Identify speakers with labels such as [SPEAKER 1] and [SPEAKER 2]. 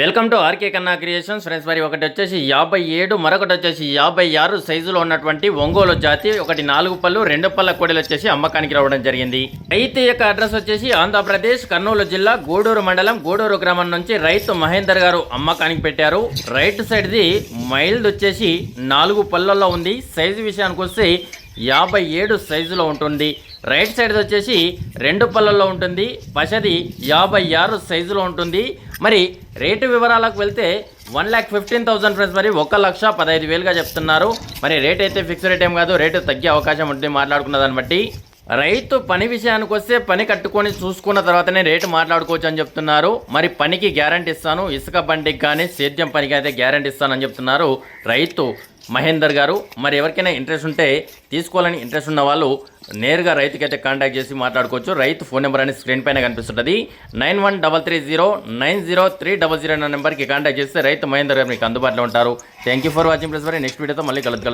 [SPEAKER 1] Welcome to RK Kanna creations. Friends మరి ఒకటి వచ్చేసి యాభై ఏడు మరొకటి వచ్చేసి యాభై ఆరు సైజులో ఉన్నటువంటి ఒంగోలు జాతి ఒకటి నాలుగు పళ్ళు రెండు పళ్ళ కోడలు వచ్చేసి అమ్మకానికి రావడం జరిగింది. రైతు యొక్క అడ్రస్ వచ్చేసి ఆంధ్రప్రదేశ్ కర్నూలు జిల్లా గూడూరు మండలం గూడూరు గ్రామం నుంచి రైతు మహేందర్ గారు అమ్మకానికి పెట్టారు. రైట్ సైడ్ది మైల్డ్ వచ్చేసి నాలుగు పళ్ళల్లో ఉంది. సైజు విషయానికి వస్తే యాభై ఏడు సైజులో ఉంటుంది. రైట్ సైడ్ వచ్చేసి రెండు పళ్ళల్లో ఉంటుంది. పశది యాభై ఆరు సైజులో ఉంటుంది. మరి రేటు వివరాలకు వెళ్తే one lakh fifteen thousand friends మరి ఒక లక్ష పదహైదు వేలుగా చెప్తున్నారు. మరి రేట్ అయితే ఫిక్స్ రేట్ ఏం కాదు. రేటు తగ్గే అవకాశం ఉంటుంది మాట్లాడుకున్న దాన్ని బట్టి. రైతు పని విషయానికి వస్తే పని కట్టుకొని చూసుకున్న తర్వాతనే రేటు మాట్లాడుకోవచ్చు అని చెప్తున్నారు. మరి పనికి గ్యారంటీ ఇస్తాను. ఇసుక బండికి కానీ సేద్యం పనికి అయితే గ్యారంటీ ఇస్తానని చెప్తున్నారు రైతు మహేందర్ గారు. మరి ఎవరికైనా ఇంట్రెస్ట్ ఉంటే తీసుకోవాలని ఇంట్రెస్ట్ ఉన్న వాళ్ళు నేరుగా రైతుకి అయితే కాంటాక్ట్ చేసి మాట్లాడుకోవచ్చు. రైతు ఫోన్ నెంబర్ అనేది స్క్రీన్ పైన కనిపిస్తుంటుంది. Nine one double three zero nine zero three double zero అన్న నెంబర్కి కాంటాక్ట్ చేస్తే రైతు మహేందర్ గారు మీకు అందుబాటులో ఉంటారు. Thank you for watching plus మరి నెక్స్ట్ వీడియోతో మళ్ళీ కలుద్దాం.